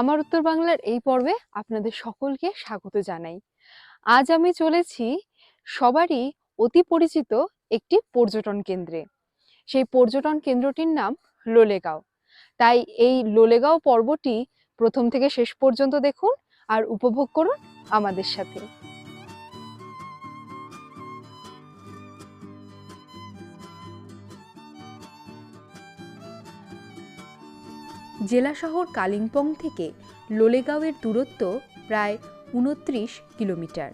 আমার উত্তর বাংলার এই পর্বে আপনাদের সকলকে স্বাগত জানাই। আজ আমি চলেছি সবারই অতি পরিচিত একটি পর্যটন কেন্দ্রে। সেই পর্যটন কেন্দ্রটির নাম লোলেগাঁও। তাই এই লোলেগাঁও পর্বটি প্রথম থেকে শেষ পর্যন্ত দেখুন আর উপভোগ করুন আমাদের সাথে। জেলা শহর কালিম্পং থেকে লোলেগাঁওয়ের দূরত্ব প্রায় উনত্রিশ কিলোমিটার।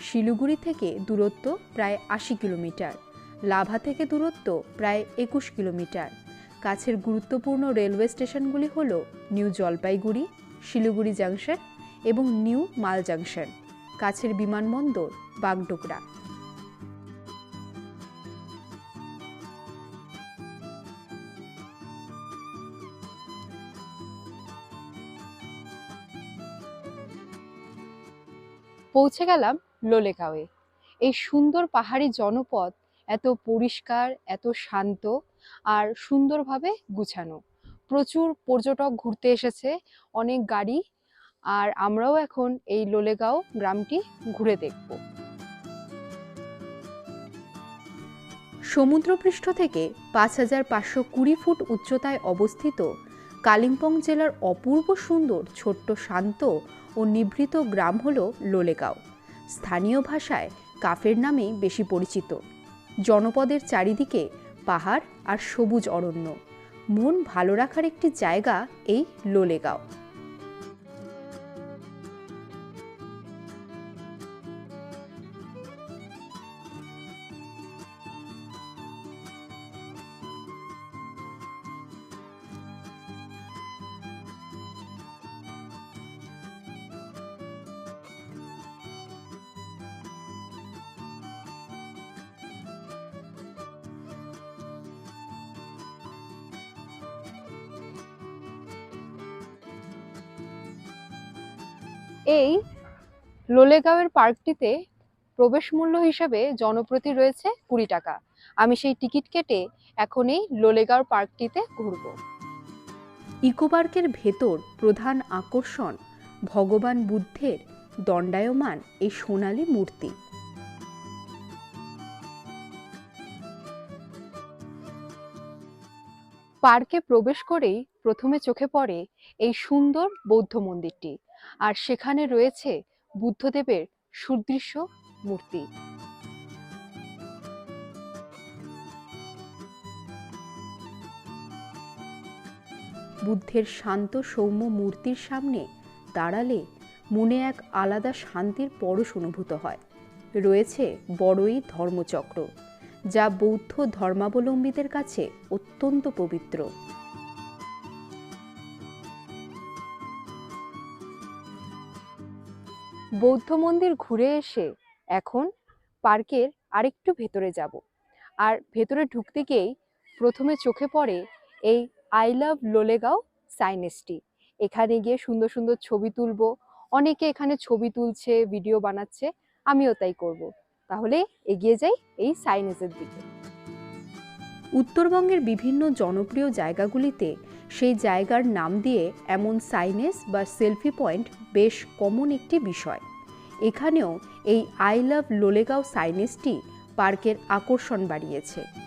শিলিগুড়ি থেকে দূরত্ব প্রায় আশি কিলোমিটার। লাভা থেকে দূরত্ব প্রায় একুশ কিলোমিটার। কাছের গুরুত্বপূর্ণ রেলওয়ে স্টেশনগুলি হল নিউ জলপাইগুড়ি, শিলিগুড়ি জাংশন এবং নিউ মাল জাংশন। কাছের বিমানবন্দর বাগডোগরা। পৌঁছে গেলাম লোলেগাঁওয়ে। এই সুন্দর পাহাড়ি জনপদ এত পরিষ্কার, এত শান্ত আর সুন্দরভাবে গুছানো। প্রচুর পর্যটক ঘুরতে এসেছে, অনেক গাড়ি আর আমরাও এখন এই লোলেগাঁও গ্রামটি ঘুরে দেখব। সমুদ্রপৃষ্ঠ থেকে পাঁচ হাজার পাঁচশো কুড়ি ফুট উচ্চতায় অবস্থিত কালিম্পং জেলার অপূর্ব সুন্দর, ছোট্ট, শান্ত ও নিভৃত গ্রাম হল লোলেগাঁও। স্থানীয় ভাষায় কাফের নামেই বেশি পরিচিত। জনপদের চারিদিকে পাহাড় আর সবুজ অরণ্য। মন ভালো রাখার একটি জায়গা এই লোলেগাঁও। এই লোলেগাঁওয়ের পার্কটিতে প্রবেশ মূল্য হিসাবে জনপ্রতি রয়েছে কুড়ি টাকা। আমি সেই টিকিট কেটে এখন এই লোলেগাঁওর পার্কটিতে ঘুরব। ইকো পার্কের ভেতর প্রধান আকর্ষণ ভগবান বুদ্ধের দণ্ডায়মান এই সোনালী মূর্তি। পার্কে প্রবেশ করেই প্রথমে চোখে পড়ে এই সুন্দর বৌদ্ধ মন্দিরটি। আর সেখানে রয়েছে বুদ্ধদেবের সুদৃশ্য মূর্তি। বুদ্ধের শান্ত সৌম্য মূর্তির সামনে দাঁড়ালে মনে এক আলাদা শান্তির পরশ অনুভূত হয়। রয়েছে বড়ই ধর্মচক্র, যা বৌদ্ধ ধর্মাবলম্বীদের কাছে অত্যন্ত পবিত্র। বৌদ্ধ মন্দির ঘুরে এসে এখন পার্কের আরেকটু ভেতরে যাব। আর ভেতরে ঢুকতে গিয়েই প্রথমে চোখে পড়ে এই আই লাভ লোলেগাঁও সাইনেসটি। এখানে গিয়ে সুন্দর সুন্দর ছবি তুলবো। অনেকে এখানে ছবি তুলছে, ভিডিও বানাচ্ছে, আমিও তাই করব। তাহলে এগিয়ে যাই এই সাইনেসের দিকে। উত্তরবঙ্গের বিভিন্ন জনপ্রিয় জায়গাগুলিতে সেই জায়গার নাম দিয়ে এমন সাইনেস বা সেলফি পয়েন্ট বেশ কমন একটি বিষয়। এখানেও এই আই লাভ লোলেগাঁও সাইনেসটি পার্কের আকর্ষণ বাড়িয়েছে।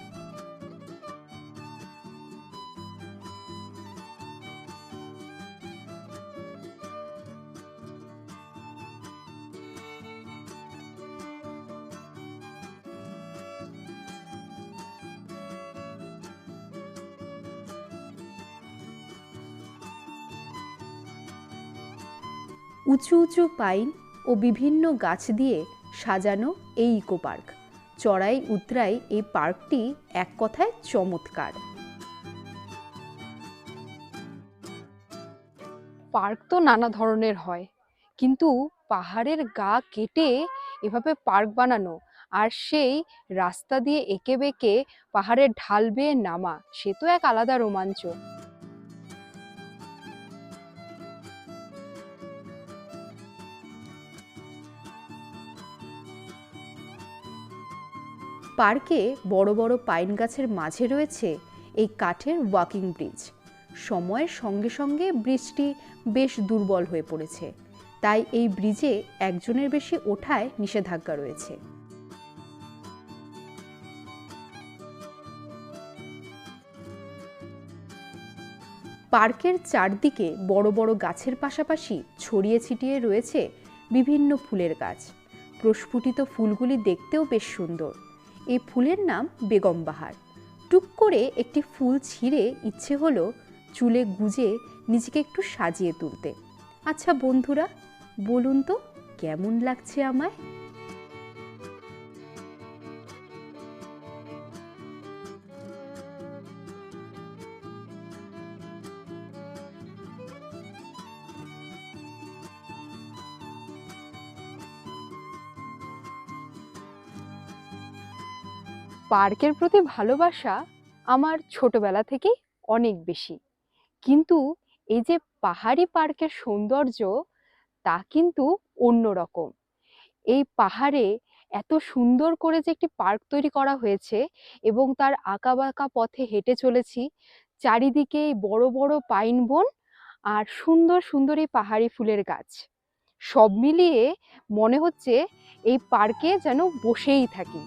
উঁচু উঁচু পাইন ও বিভিন্ন গাছ দিয়ে সাজানো এই ইকো পার্ক। চড়াই উতরাই এই পার্কটি এক কথায় চমৎকার। পার্ক তো নানা ধরনের হয়, কিন্তু পাহাড়ের গা কেটে এভাবে পার্ক বানানো আর সেই রাস্তা দিয়ে এঁকে বেঁকে পাহাড়ের ঢাল বেয়ে নামা, সে তো এক আলাদা রোমাঞ্চ। পার্কে বড় বড় পাইন গাছের মাঝে রয়েছে এই কাঠের ওয়াকিং ব্রিজ। সময়ের সঙ্গে সঙ্গে ব্রিজটি বেশ দুর্বল হয়ে পড়েছে। তাই এই ব্রিজে একজনের বেশি ওঠায় নিষেধাজ্ঞা রয়েছে। পার্কের চারদিকে বড় বড় গাছের পাশাপাশি ছড়িয়ে ছিটিয়ে রয়েছে বিভিন্ন ফুলের গাছ। প্রস্ফুটিত ফুলগুলি দেখতেও বেশ সুন্দর। এই ফুলের নাম বেগম বাহার। টুক করে একটি ফুল ছিঁড়ে ইচ্ছে হলো চুলে গুজে নিজেকে একটু সাজিয়ে তুলতে। আচ্ছা বন্ধুরা, বলুন তো, কেমন লাগছে আমায়? পার্কের প্রতি ভালোবাসা আমার ছোটবেলা থেকেই অনেক বেশি। কিন্তু এই যে পাহাড়ি পার্কের সৌন্দর্য, তা কিন্তু অন্যরকম এই পাহাড়ে এত সুন্দর করে যে একটি পার্ক তৈরি করা হয়েছে এবং তার আঁকাবাঁকা পথে হেঁটে চলেছি, চারিদিকে বড় বড় পাইন বন আর সুন্দর সুন্দর এই পাহাড়ি ফুলের গাছ। সব মিলিয়ে মনে হচ্ছে এই পার্কে যেন বসেই থাকি।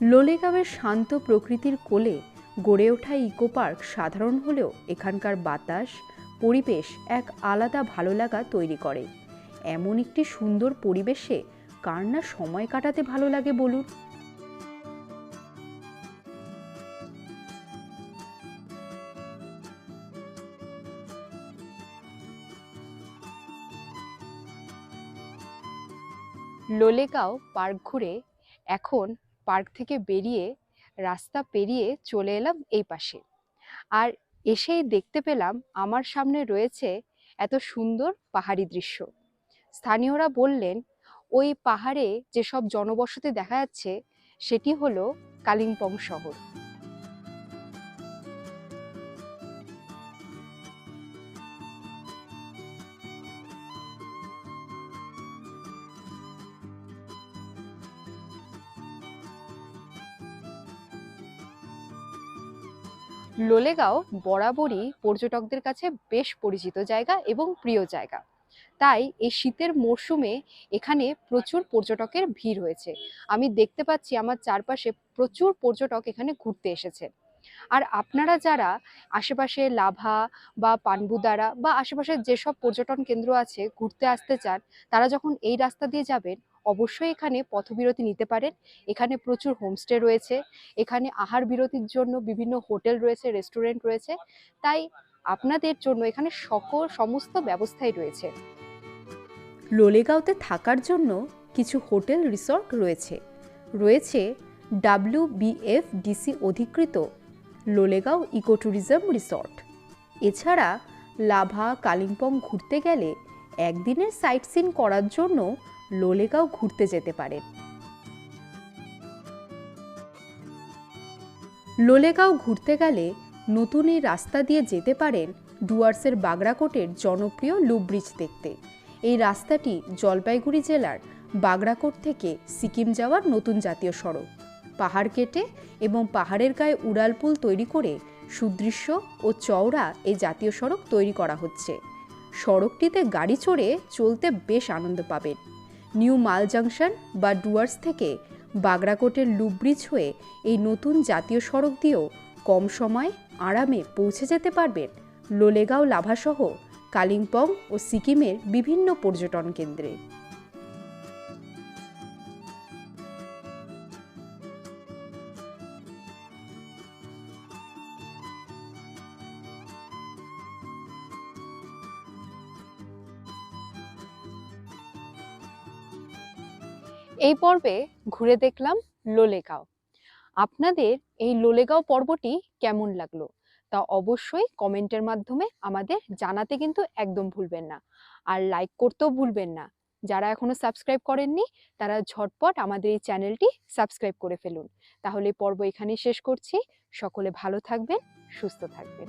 লোলেগাঁওয়ের শান্ত প্রকৃতির কোলে গড়ে ওঠা ইকো পার্ক সাধারণ হলেও এখানকার বাতাস, পরিবেশ এক আলাদা ভালো লাগা তৈরি করে। এমন একটি সুন্দর পরিবেশে কার না সময় কাটাতে ভালো লাগে বলুন? লোলেগাঁও পার্ক ঘুরে এখন পার্ক থেকে বেরিয়ে, রাস্তা পেরিয়ে চলে এলাম এই পাশে। আর এসেই দেখতে পেলাম আমার সামনে রয়েছে এত সুন্দর পাহাড়ি দৃশ্য। স্থানীয়রা বললেন, ওই পাহাড়ে যেসব জনবসতি দেখা যাচ্ছে, সেটি হলো কালিম্পং শহর। লোলেগাঁও বরাবরই পর্যটকদের কাছে বেশ পরিচিত জায়গা এবং প্রিয় জায়গা। তাই এই শীতের মরশুমে এখানে প্রচুর পর্যটকের ভিড় হয়েছে। আমি দেখতে পাচ্ছি আমার চারপাশে প্রচুর পর্যটক এখানে ঘুরতে এসেছে। আর আপনারা যারা আশেপাশে লাভা বা পানবুদারা বা আশেপাশে যেসব পর্যটন কেন্দ্র আছে ঘুরতে আসতে চান, তারা যখন এই রাস্তা দিয়ে যাবেন অবশ্যই এখানে পথবিরতি নিতে পারেন। এখানে প্রচুর হোমস্টে রয়েছে। এখানে আহার বিরতির জন্য বিভিন্ন হোটেল রয়েছে, রেস্টুরেন্ট রয়েছে। তাই আপনাদের জন্য এখানে সকল, সমস্ত ব্যবস্থাই রয়েছে। লোলেগাঁওতে থাকার জন্য কিছু হোটেল রিসর্ট রয়েছে। রয়েছে ডাব্লিউ ডিসি অধিকৃত লোলেগাঁও ইকো ট্যুরিজম রিসর্ট। এছাড়া লাভা, কালিম্পং ঘুরতে গেলে একদিনের সাইট সিন করার জন্য লোলেগাঁও ঘুরতে যেতে পারেন লোলেগাঁও ঘুরতে গেলে নতুন এই রাস্তা দিয়ে যেতে পারেন ডুয়ার্সের বাগরাকোটের জনপ্রিয় লুপ ব্রিজ দেখতে। এই রাস্তাটি জলপাইগুড়ি জেলার বাগরাকোট থেকে সিকিম যাওয়ার নতুন জাতীয় সড়ক। পাহাড় কেটে এবং পাহাড়ের গায়ে উড়ালপুল তৈরি করে সুদৃশ্য ও চওড়া এই জাতীয় সড়ক তৈরি করা হচ্ছে। সড়কটিতে গাড়ি চড়ে চলতে বেশ আনন্দ পাবেন। নিউ মাল জাংশন বা ডুয়ার্স থেকে বাগরাকোটের লুব্রিজ হয়ে এই নতুন জাতীয় সড়ক দিয়েও কম সময়ে আরামে পৌঁছে যেতে পারবেন লোলেগাঁও লাভাসহ কালিম্পং ও সিকিমের বিভিন্ন পর্যটন কেন্দ্রে। এই পর্বে ঘুরে দেখলাম লোলেগাঁও। আপনাদের এই লোলেগাঁও পর্বটি কেমন লাগল? তা অবশ্যই কমেন্টের মাধ্যমে আমাদের জানাতে কিন্তু একদম ভুলবেন না। আর লাইক করতেও ভুলবেন না। যারা এখনও সাবস্ক্রাইব করেননি, তারা ঝটপট আমাদের এই চ্যানেলটি সাবস্ক্রাইব করে ফেলুন। তাহলে পর্ব এখানেই শেষ করছি। সকলে ভালো থাকবেন, সুস্থ থাকবেন।